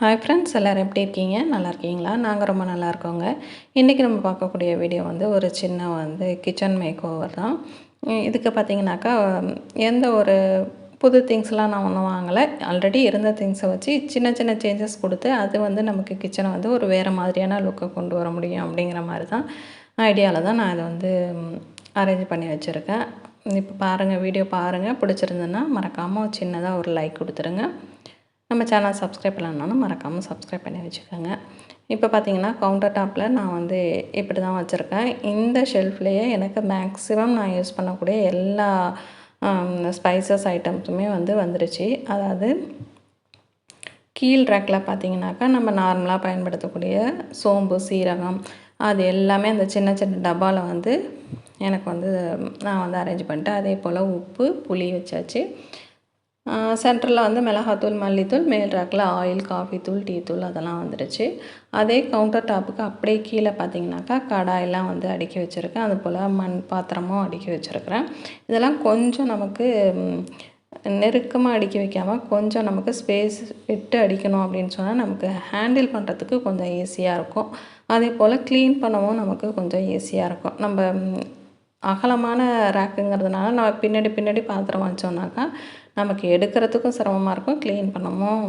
Hi friends எல்லோரும் எப்படி இருக்கீங்க? நல்லா இருக்கீங்களா? நாங்கள் ரொம்ப நல்லா இருக்கோங்க. இன்றைக்கி நம்ம பார்க்கக்கூடிய வீடியோ வந்து ஒரு சின்ன வந்து கிச்சன் மேக் ஓவர் தான். இதுக்கு பார்த்தீங்கன்னாக்கா எந்த ஒரு புது திங்ஸ்லாம் நான் ஒன்றும் வாங்கலை. ஆல்ரெடி இருந்த திங்ஸை வச்சு சின்ன சின்ன சேஞ்சஸ் கொடுத்து அது வந்து நமக்கு கிச்சனை வந்து ஒரு வேறு மாதிரியான லுக்கை கொண்டு வர முடியும் அப்படிங்கிற மாதிரி தான் ஐடியாவில் தான் நான் இதை வந்து அரேஞ்ச் பண்ணி வச்சுருக்கேன். இப்போ பாருங்கள் வீடியோ பாருங்கள் பிடிச்சிருந்ததுன்னா மறக்காமல் சின்னதாக ஒரு லைக் கொடுத்துருங்க. நம்ம சேனல் சப்ஸ்கிரைப் பண்ணலனாலும் மறக்காமல் சப்ஸ்கிரைப் பண்ணி வச்சுக்கோங்க. இப்போ பார்த்தீங்கன்னா கவுண்டர் டாப்பில் நான் வந்து இப்படி தான் வச்சுருக்கேன். இந்த ஷெல்ஃப்லேயே எனக்கு மேக்ஸிமம் நான் யூஸ் பண்ணக்கூடிய எல்லா ஸ்பைசஸ் ஐட்டம்ஸுமே வந்து வந்துருச்சு. அதாவது கீழ் ரேக்கில் பார்த்தீங்கன்னாக்கா நம்ம நார்மலாக பயன்படுத்தக்கூடிய சோம்பு சீரகம் அது எல்லாமே அந்த சின்ன சின்ன டப்பாவில் வந்து எனக்கு வந்து நான் வந்து அரேஞ்ச் பண்ணிட்டேன். அதே போல் உப்பு புளி வச்சாச்சு. சென்டரில் வந்து மிளகாத்தூள் மல்லித்தூள் மேல் ரேக்கில் ஆயில் காஃபி தூள் டீ தூள் அதெல்லாம் வந்துடுச்சு அதே கவுண்டர் டாப்புக்கு அப்படியே கீழே பார்த்தீங்கன்னாக்கா கடாயெல்லாம் வந்து அடுக்கி வச்சுருக்கேன். அது போல் மண் பாத்திரமும் அடுக்கி வச்சுருக்கிறேன். இதெல்லாம் கொஞ்சம் நமக்கு நெருக்கமாக அடுக்கி வைக்காமல் கொஞ்சம் நமக்கு ஸ்பேஸ் விட்டு அடிக்கணும் அப்படின்னு சொன்னால் நமக்கு ஹேண்டில் பண்ணுறதுக்கு கொஞ்சம் ஈஸியாக இருக்கும். அதே போல் க்ளீன் பண்ணவும் நமக்கு கொஞ்சம் ஈஸியாக இருக்கும். நம்ம அகலமான ரேக்குங்கிறதுனால நம்ம பின்னாடி பின்னாடி பாத்திரம் வச்சோம்னாக்கா நமக்கு எடுக்கிறதுக்கும் சிரமமாக இருக்கும் க்ளீன் பண்ணவும்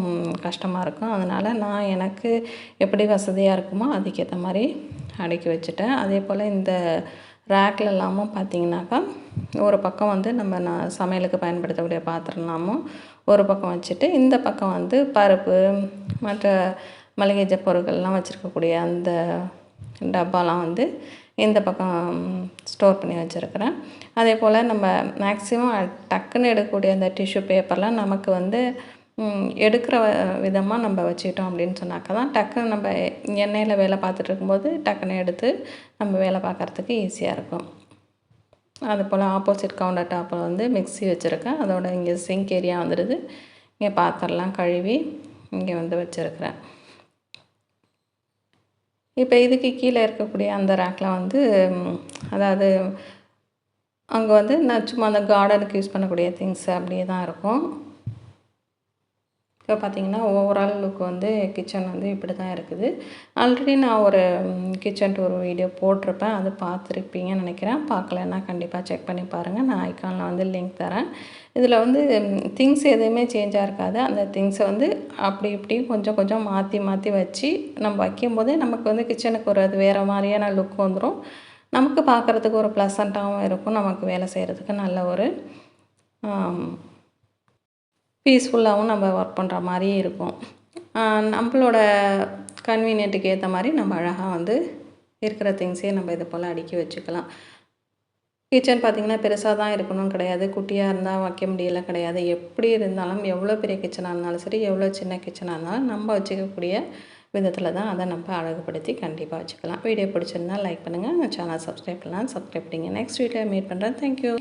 கஷ்டமாக இருக்கும். அதனால் நான் எனக்கு எப்படி வசதியாக இருக்குமோ அதுக்கேற்ற மாதிரி அடுக்கி வச்சுட்டேன். அதே போல் இந்த ரேக்கில் இல்லாமல் பார்த்திங்கனாக்கா ஒரு பக்கம் வந்து நம்ம நான் சமையலுக்கு பயன்படுத்தக்கூடிய பாத்திரம்லாமும் ஒரு பக்கம் வச்சுட்டு இந்த பக்கம் வந்து பருப்பு மற்ற மளிகை பொருட்கள்லாம் வச்சுருக்கக்கூடிய அந்த டப்பாலாம் வந்து இந்த பக்கம் ஸ்டோர் பண்ணி வச்சுருக்கிறேன். அதே போல் நம்ம மேக்ஸிமம் டக்குன்னு எடுக்கக்கூடிய அந்த டிஷ்யூ பேப்பர்லாம் நமக்கு வந்து எடுக்கிற விதமாக நம்ம வச்சுக்கிட்டோம் அப்படின்னு சொன்னாக்கா தான் டக்குன்னு நம்ம எண்ணெயில் வேலை பார்த்துட்டு இருக்கும்போது டக்குன்னு எடுத்து நம்ம வேலை பார்க்குறதுக்கு ஈஸியாக இருக்கும். அது போல் ஆப்போசிட் கவுண்டர் டாப்பில் வந்து மிக்சி வச்சுருக்கேன். அதோட இங்கே சிங்க் ஏரியா வந்துடுது. இங்கே பாத்திரம்லாம் கழுவி இங்கே வந்து வச்சுருக்கிறேன். இப்போ இதுக்கு கீழே இருக்கக்கூடிய அந்த ரேக்கில் வந்து அதாவது அங்கே வந்து நான் சும்மா அந்த கார்டனுக்கு யூஸ் பண்ணக்கூடிய திங்ஸ் அப்படியே தான் இருக்கும். இப்போ பார்த்திங்கன்னா ஓவரால் லுக் வந்து கிச்சன் வந்து இப்படி தான் இருக்குது. ஆல்ரெடி நான் ஒரு கிச்சன் டூர் வீடியோ போட்டிருப்பேன். அது பார்த்துருப்பீங்கன்னு நினைக்கிறேன். பார்க்கலன்னா கண்டிப்பாக செக் பண்ணி பாருங்கள் நான் ஐக்கானில் வந்து லிங்க் தரேன். இதில் வந்து திங்ஸ் எதுவுமே சேஞ்சாக இருக்காது. அந்த திங்ஸை வந்து அப்படி இப்படி கொஞ்சம் கொஞ்சம் மாற்றி மாற்றி வச்சு நம்ம வைக்கும்போதே நமக்கு வந்து கிச்சனுக்கு ஒரு அது வேறு மாதிரியான லுக் வந்துடும் நமக்கு பார்க்குறதுக்கு ஒரு ப்ளசண்ட்டாகவும் இருக்கும். நமக்கு வேலை செய்கிறதுக்கு நல்ல ஒரு பீஸ்ஃபுல்லாகவும் நம்ம ஒர்க் பண்ணுற மாதிரி இருக்கும். நம்மளோட கன்வீனியன்ட்டுக்கு ஏற்ற மாதிரி நம்ம அழகாக வந்து இருக்கிற திங்ஸே நம்ம இது போல் அடுக்கி வச்சுக்கலாம். கிச்சன் பார்த்திங்கன்னா பெருசாக தான் இருக்கணும் கிடையாது. குட்டியாக இருந்தால் வைக்க முடியல கிடையாது. எப்படி இருந்தாலும் எவ்வளோ பெரிய கிச்சனாக இருந்தாலும் சரி எவ்வளோ சின்ன கிச்சனாக இருந்தாலும் நம்ம வச்சுக்கக்கூடிய விதத்தில் தான் அதை நம்ம அழகுபடுத்தி கண்டிப்பாக வச்சுக்கலாம். வீடியோ பிடிச்சிருந்தால் லைக் பண்ணுங்கள் சேனல் சப்ஸ்கிரைப் பண்ணலாம். சப்ஸ்கிரைப் பண்ணிங்க. நெக்ஸ்ட் வீடியோ மீட் பண்ணுறேன் தேங்க்யூ